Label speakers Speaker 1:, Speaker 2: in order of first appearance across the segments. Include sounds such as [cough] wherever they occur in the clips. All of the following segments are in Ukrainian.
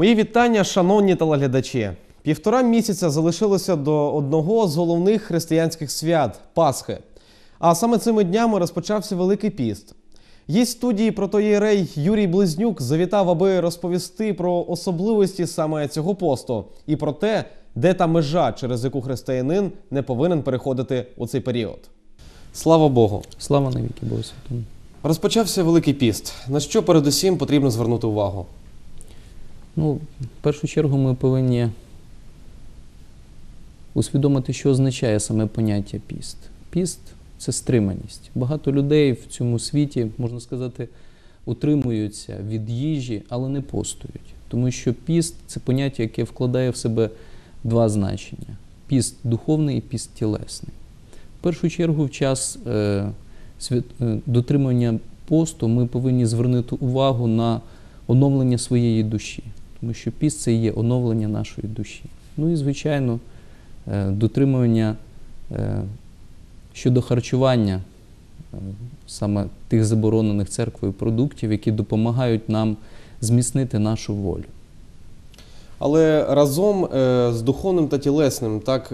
Speaker 1: Мої вітання, шановні телеглядачі. Півтора місяця залишилося до одного з головних християнських свят Пасхи. А саме цими днями розпочався Великий піст. Є студії протоєрей Юрій Близнюк завітав, аби розповісти про особливості саме цього посту і про те, де та межа, через яку християнин не повинен переходити у цей період. Слава Богу!
Speaker 2: Слава навіки Богу Святому.
Speaker 1: Розпочався Великий піст. На що передусім потрібно звернути увагу?
Speaker 2: Ну, в першу чергу ми повинні усвідомити, що означає саме поняття піст. Піст це стриманість. Багато людей в цьому світі, можна сказати, утримуються від їжі, але не постують. Тому що піст це поняття, яке вкладає в себе два значення: піст духовний і піст тілесний. В першу чергу, в час е, е, дотримання посту ми повинні звернути увагу на оновлення своєї душі, тому що піст це є оновлення нашої душі. Ну і, звичайно, е, дотримування е, щодо харчування е, саме тих заборонених церквою продуктів, які допомагають нам зміцнити нашу волю.
Speaker 1: Але разом з духовним та тілесним так,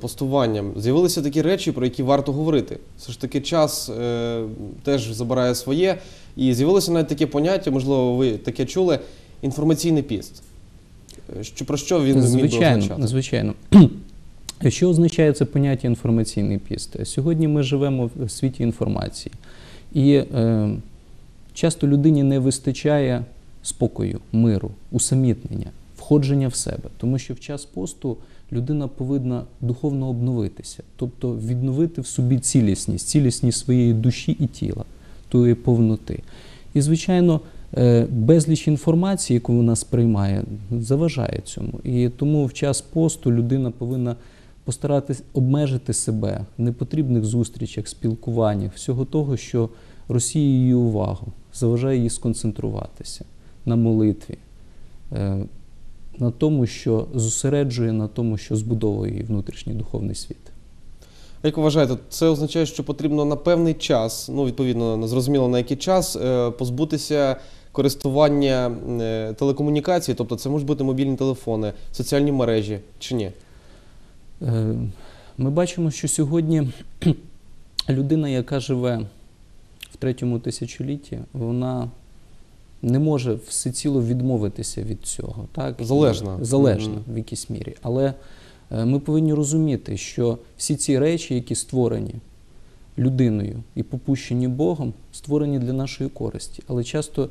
Speaker 1: постуванням з'явилися такі речі, про які варто говорити. Все ж таки, час теж забирає своє, і з'явилося навіть таке поняття, можливо, ви таке чули інформаційний піст. Е, Що, про що він міг би
Speaker 2: звичайно? [clears throat] Що означає це поняття інформаційний піст? Сьогодні ми живемо в світі інформації, і е, часто людині не вистачає спокою, миру, усамітнення, входження в себе. Тому що в час посту людина повинна духовно обновитися, тобто відновити в собі цілісність, цілісність своєї душі і тіла, тої повноти. І, звичайно, безліч інформації, яку вона сприймає, заважає цьому. І тому в час посту людина повинна постаратись обмежити себе в непотрібних зустрічах, спілкуваннях, всього того, що розсіює її увагу, заважає їй сконцентруватися на молитві, е, на тому, що зосереджує на тому, що збудовує її внутрішній духовний світ.
Speaker 1: Як ви вважаєте, це означає, що потрібно на певний час, ну відповідно, зрозуміло на який час, е, позбутися користування е, телекомунікації, тобто це можуть бути мобільні телефони, соціальні мережі чи ні?
Speaker 2: Е, Ми бачимо, що сьогодні [clears throat] людина, яка живе в третьому тисячолітті, вона не може всеціло відмовитися від цього. Так?
Speaker 1: Залежна.
Speaker 2: Залежна
Speaker 1: Мгм.
Speaker 2: в якійсь мірі. Але ми повинні розуміти, що всі ці речі, які створені людиною і попущені Богом, створені для нашої користі. Але часто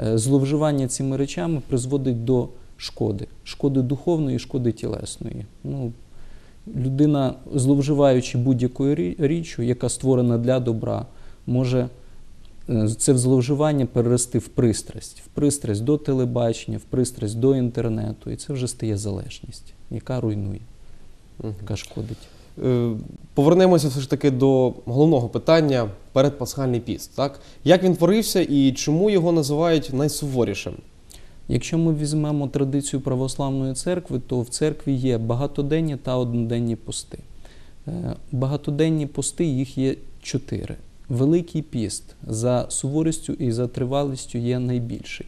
Speaker 2: е, зловживання цими речами призводить до шкоди, шкоди духовної шкоди тілесної. Ну, людина, зловживаючи будь-якою річчю, яка створена для добра, може е, це зловживання перерости в пристрасть, в пристрасть до телебачення, в пристрасть до інтернету, і це вже стає залежність, яка руйнує, Яка шкодить.
Speaker 1: Е, Повернемося все ж таки до головного питання передпасхальний піст. Так? Як він творився і чому його називають найсуворішим?
Speaker 2: Якщо ми візьмемо традицію православної церкви, то в церкві є багатоденні та одноденні пости. Е, Багатоденні пости їх є чотири. Великий піст за суворістю і за тривалістю є найбільший.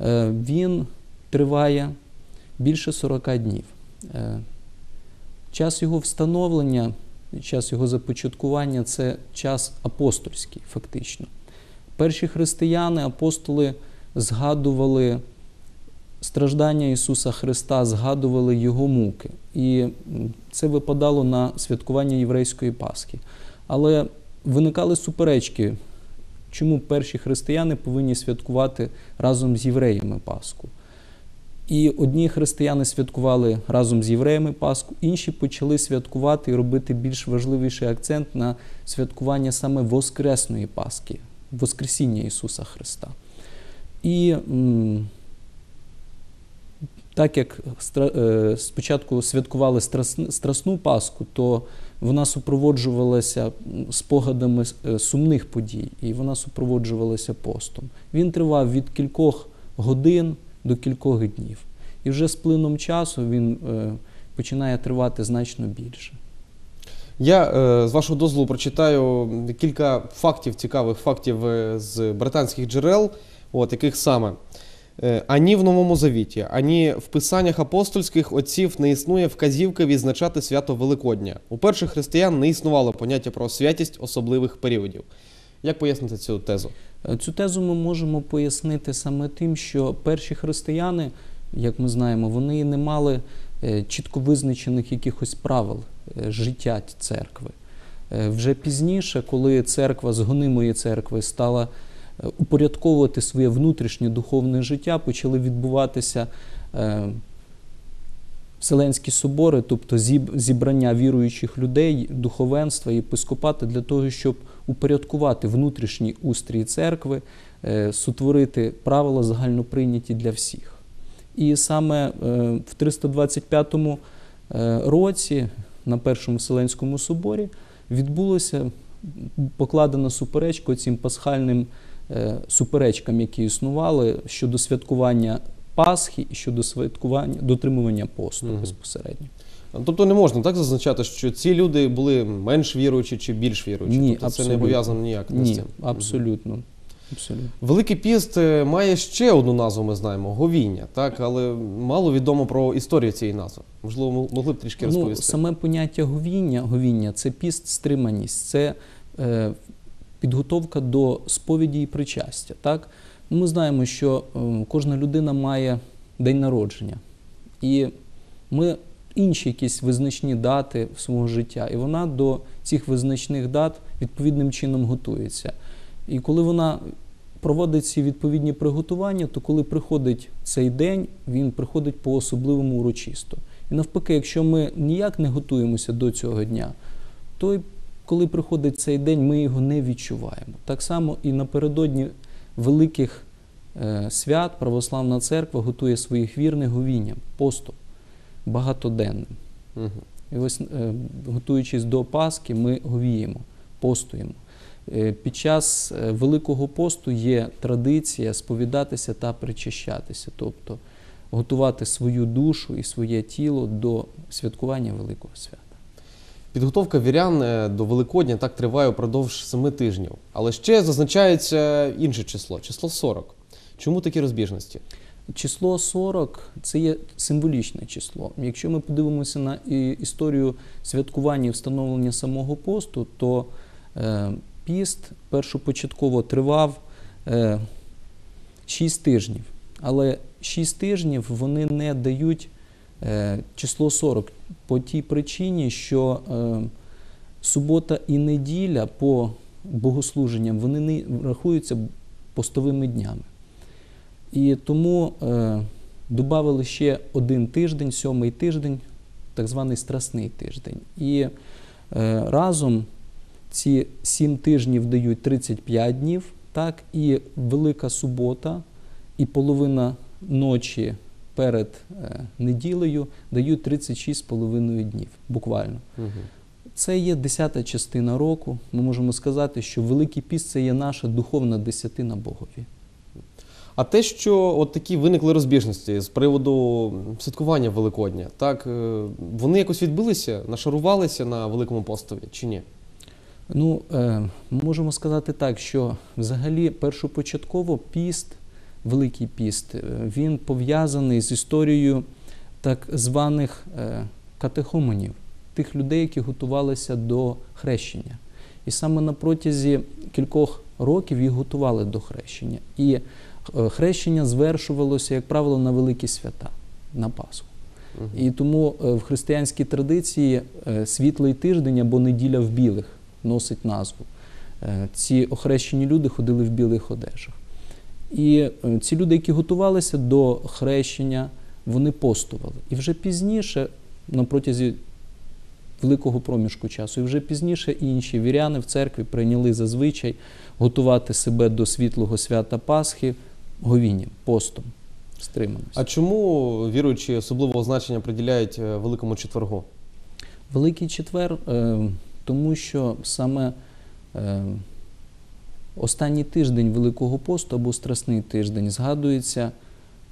Speaker 2: Е, Він триває більше 40 днів. Час його встановлення, час його започаткування це час апостольський, фактично. Перші християни, апостоли згадували страждання Ісуса Христа, згадували Його муки. І це випадало на святкування єврейської Пасхи. Але виникали суперечки, чому перші християни повинні святкувати разом з євреями Пасху. І одні християни святкували разом з євреями Пасху, інші почали святкувати і робити більш важливіший акцент на святкування саме Воскресної Пасхи, Воскресіння Ісуса Христа. І так як е, спочатку святкували страсн- страсну Пасху, то вона супроводжувалася спогадами е, сумних подій, і вона супроводжувалася постом. Він тривав від кількох годин до кількох днів. І вже з плином часу він е, починає тривати значно більше.
Speaker 1: Я е, з вашого дозволу прочитаю кілька фактів, цікавих фактів е, з британських джерел, от яких саме. Ані в Новому Завіті, ані в писаннях апостольських отців не існує вказівки відзначати свято Великодня. У перших християн не існувало поняття про святість особливих періодів. Як пояснити цю тезу?
Speaker 2: Е, Цю тезу ми можемо пояснити саме тим, що перші християни, як ми знаємо, вони не мали е, чітко визначених якихось правил е, життя церкви. Вже пізніше, коли церква з гонимої церкви стала упорядковувати своє внутрішнє духовне життя, почали відбуватися Вселенські собори, тобто зібрання віруючих людей, духовенства і епископати для того, щоб упорядкувати внутрішній устрій церкви, е, сотворити правила загальноприйняті для всіх. І саме е, в 325 е, році на Першому Вселенському соборі відбулося покладена суперечка цим пасхальним суперечкам, які існували щодо святкування Пасхи і щодо святкування дотримування посту
Speaker 1: Мгм.
Speaker 2: безпосередньо.
Speaker 1: Тобто не можна так зазначати, що ці люди були менш віруючі чи більш віруючі.
Speaker 2: Ні,
Speaker 1: тобто це не пов'язано ніяк не з цим.
Speaker 2: абсолютно. абсолютно.
Speaker 1: Великий піст е, має ще одну назву, ми знаємо говіння, так, але мало відомо про історію цієї назви. Можливо, могли б трішки
Speaker 2: Ну,
Speaker 1: розповісти.
Speaker 2: саме поняття говіння, говіння це піст, стриманість, це е, підготовка до сповіді і причастя. Так? Ну, Ми знаємо, що е, кожна людина має день народження. І ми інші якісь визначні дати свого життя, і вона до цих визначних дат відповідним чином готується. І коли вона проводить ці відповідні приготування, то коли приходить цей день, він приходить по особливому урочисто. І навпаки, якщо ми ніяк не готуємося до цього дня, то й коли приходить цей день, ми його не відчуваємо. Так само і напередодні великих е, свят православна церква готує своїх вірних говінням, постом багатоденним.
Speaker 1: Мгм.
Speaker 2: І ось, е, готуючись до Пасхи, ми говіємо, постуємо. Е, Під час е, Великого посту є традиція сповідатися та причащатися, тобто готувати свою душу і своє тіло до святкування Великого свята.
Speaker 1: Підготовка вірян до Великодня так триває упродовж семи тижнів. Але ще зазначається інше число число 40. Чому такі розбіжності?
Speaker 2: Число 40 це є символічне число. Якщо ми подивимося на історію святкування і встановлення самого посту, то е, піст першопочатково тривав е, 6 тижнів. Але 6 тижнів вони не дають е, число 40 по тій причині, що е, субота і неділя по богослуженням вони не рахуються постовими днями. І тому е, додали ще один тиждень, сьомий тиждень, так званий страсний тиждень. І е, разом ці сім тижнів дають 35 днів, так, і Велика субота, і половина ночі перед е, неділею дають 36,5 днів, буквально.
Speaker 1: Мгм.
Speaker 2: Це є десята частина року. Ми можемо сказати, що Великий піст це є наша духовна десятина Богові.
Speaker 1: А те, що от такі виникли розбіжності з приводу святкування Великодня, так е, вони якось відбилися, нашарувалися на Великому постові чи ні?
Speaker 2: Ну, е, можемо сказати так, що взагалі першопочатково піст, Великий піст, е, він пов'язаний з історією так званих е, катехомонів, тих людей, які готувалися до хрещення. І саме на протязі кількох років їх готували до хрещення. І хрещення звершувалося, як правило, на великі свята, на Пасху. І тому е, в християнській традиції е, світлий тиждень або неділя в білих носить назву. Е, Ці охрещені люди ходили в білих одежах. І е, ці люди, які готувалися до хрещення, вони постували. І вже пізніше, на протязі великого проміжку часу, і вже пізніше інші віряни в церкві прийняли зазвичай готувати себе до світлого свята Пасхи говінням, постом, стриманості.
Speaker 1: А чому віруючі особливого значення приділяють е, Великому четвергу?
Speaker 2: Великий четвер, е, тому що саме е, останній тиждень Великого посту або Страсний тиждень згадується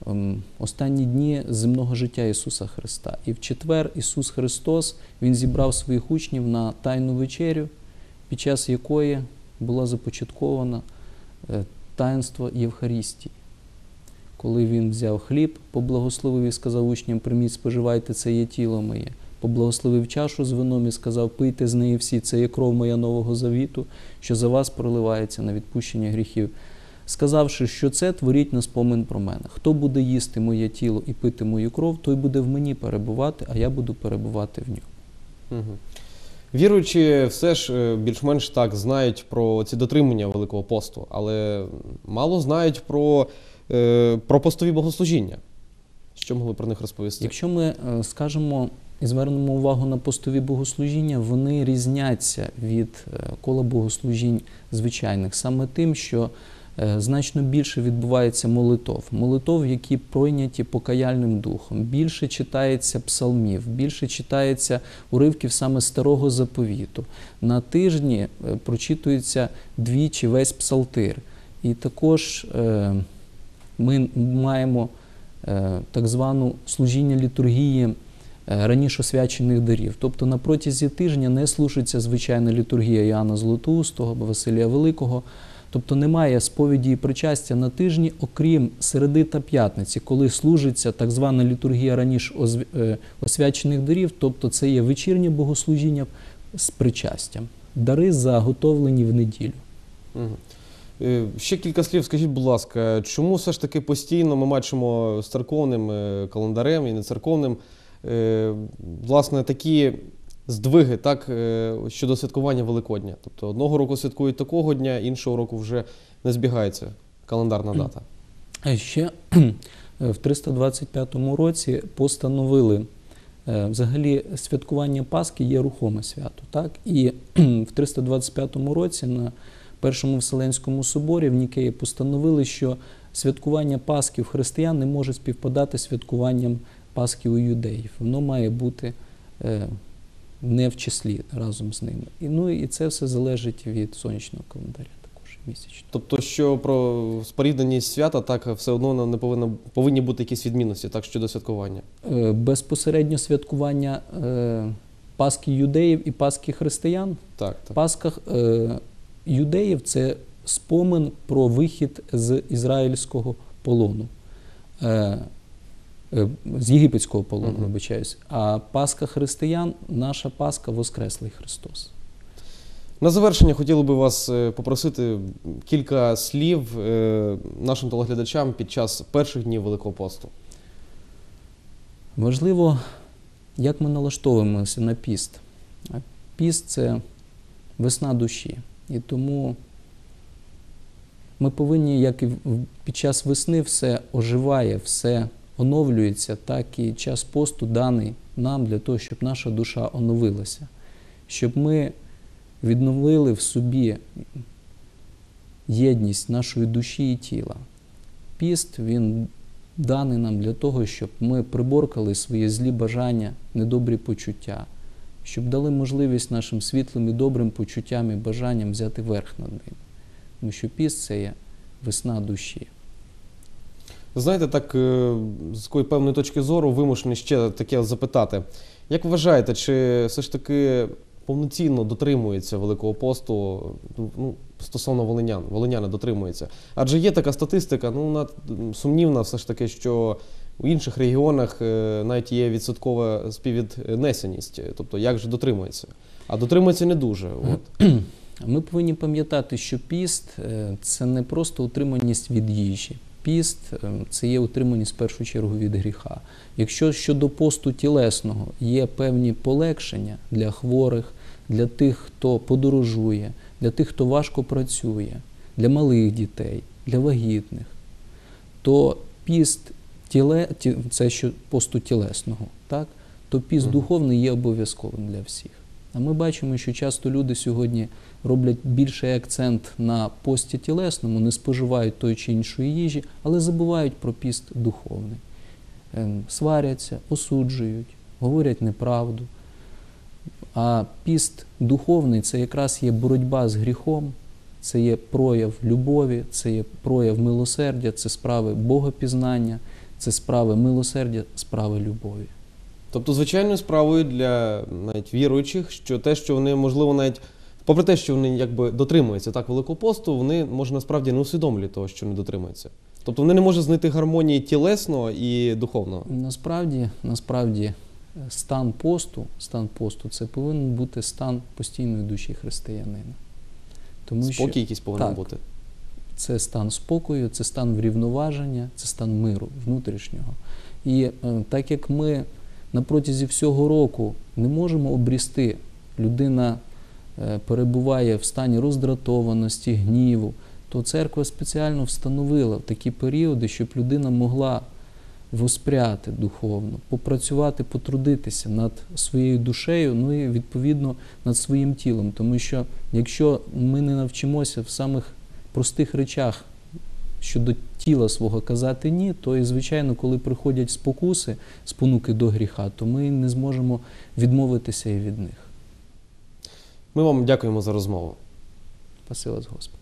Speaker 2: ем, останні дні земного життя Ісуса Христа. І в четвер Ісус Христос Він зібрав своїх учнів на Тайну вечерю, під час якої була започаткована таїнство Євхарістії. Коли він взяв хліб, поблагословив і сказав учням, прийміть, споживайте, це є тіло моє. Поблагословив чашу з вином і сказав, пийте з неї всі, це є кров моя нового завіту, що за вас проливається на відпущення гріхів. Сказавши, що це творіть на спомин про мене. Хто буде їсти моє тіло і пити мою кров, той буде в мені перебувати, а я буду перебувати в ньому.
Speaker 1: Угу. Віруючі все ж е, більш-менш так знають про ці дотримання Великого посту, але мало знають про, про постові богослужіння. Що могли про них розповісти?
Speaker 2: Якщо ми е, скажемо і звернемо увагу на постові богослужіння, вони різняться від е, кола богослужінь звичайних саме тим, що е, значно більше відбувається молитов. Молитов, які пройняті покаяльним духом. Більше читається псалмів, більше читається уривків саме старого заповіту. На тижні е, прочитується двічі весь псалтир. І також е, ми маємо е, так звану служіння літургії е, раніше освячених дарів. Тобто на протязі тижня не служиться звичайна літургія Іоанна Золотоустого або Василія Великого. Тобто немає сповіді і причастя на тижні, окрім середи та п'ятниці, коли служиться так звана літургія раніше е, освячених дарів, тобто це є вечірнє богослужіння з причастям. Дари заготовлені в неділю.
Speaker 1: Угу. Е, Ще кілька слів, скажіть, будь ласка, чому все ж таки постійно ми бачимо з церковним е, календарем і нецерковним е, власне такі здвиги так, щодо святкування Великодня? Тобто одного року святкують такого дня, іншого року вже не збігається календарна дата.
Speaker 2: А ще [clears throat] в 325 році постановили взагалі святкування Пасхи є рухоме свято. Так? І [clears throat] в 325 році на Першому Вселенському соборі в Нікеї постановили, що святкування Пасхи в християн не може співпадати з святкуванням Пасхи у юдеїв. Воно має бути е, не в числі разом з ними. І, ну, і це все залежить від сонячного календаря також місячного.
Speaker 1: Тобто, що про спорідненість свята так все одно не повинно повинні бути якісь відмінності так щодо святкування.
Speaker 2: Е, безпосередньо святкування е, Пасхи юдеїв і Пасхи християн.
Speaker 1: Так, так.
Speaker 2: Пасха е, юдеїв це спомин про вихід з ізраїльського полону, е, е, з єгипетського полону,
Speaker 1: Мгм.
Speaker 2: вибачаюсь. А Пасха християн, наша Пасха Воскреслий Христос.
Speaker 1: На завершення хотіли би вас е, попросити кілька слів нашим телеглядачам під час перших днів Великого посту.
Speaker 2: Важливо, як ми налаштовуємося на піст. Піст це весна душі. І тому ми повинні, як і під час весни, все оживає, все оновлюється, так і час посту даний нам для того, щоб наша душа оновилася, щоб ми відновили в собі єдність нашої душі і тіла. Піст він даний нам для того, щоб ми приборкали свої злі бажання, недобрі почуття, щоб дали можливість нашим світлим і добрим почуттям і бажанням взяти верх над ним. Тому що піст це є весна душі.
Speaker 1: Знаєте, так е, з такої певної точки зору вимушений ще таке запитати. Як вважаєте, чи все ж таки повноцінно дотримується Великого посту ну, стосовно волинян? Волиняни дотримуються? Адже є така статистика, ну вона сумнівна, все ж таки, що у інших регіонах е, навіть є відсоткова співвіднесеність. Тобто, як же дотримується? А дотримується не дуже. От. [clears throat]
Speaker 2: Ми повинні пам'ятати, що піст е, це не просто утриманість від їжі. Піст е, це є утриманість в першу чергу від гріха. Якщо щодо посту тілесного є певні полегшення для хворих, для тих, хто подорожує, для тих, хто важко працює, для малих дітей, для вагітних, то піст тіле, ті- це що посту тілесного, так? то піст
Speaker 1: Мгм.
Speaker 2: духовний є обов'язковим для всіх. А ми бачимо, що часто люди сьогодні роблять більший акцент на пості тілесному, не споживають той чи іншої їжі, але забувають про піст духовний. Ем, Сваряться, осуджують, говорять неправду. А піст духовний це якраз є боротьба з гріхом, це є прояв любові, це є прояв милосердя, це справи богопізнання, це справи милосердя, справи любові.
Speaker 1: Тобто, звичайною справою для навіть віруючих, що те, що вони, можливо, навіть попри те, що вони якби дотримуються так Великого посту, вони може насправді не усвідомлюють того, що не дотримуються. Тобто вони не можуть знайти гармонії тілесно і духовно.
Speaker 2: Насправді, насправді, стан посту, стан посту це повинен бути стан постійної душі християнина. Тому
Speaker 1: Спокій
Speaker 2: що
Speaker 1: якийсь повинен
Speaker 2: так.
Speaker 1: бути.
Speaker 2: Це стан спокою, це стан врівноваження, це стан миру внутрішнього. І е, так як ми на протязі всього року не можемо обрісти, людина е, перебуває в стані роздратованості, гніву, то церква спеціально встановила в такі періоди, щоб людина могла воспряти духовно, попрацювати, потрудитися над своєю душею, ну і відповідно над своїм тілом. Тому що якщо ми не навчимося в самих простих речах щодо тіла свого казати ні, то і звичайно, коли приходять спокуси, спонуки до гріха, то ми не зможемо відмовитися і від них.
Speaker 1: Ми вам дякуємо за розмову.
Speaker 2: Спаси вас, Господи.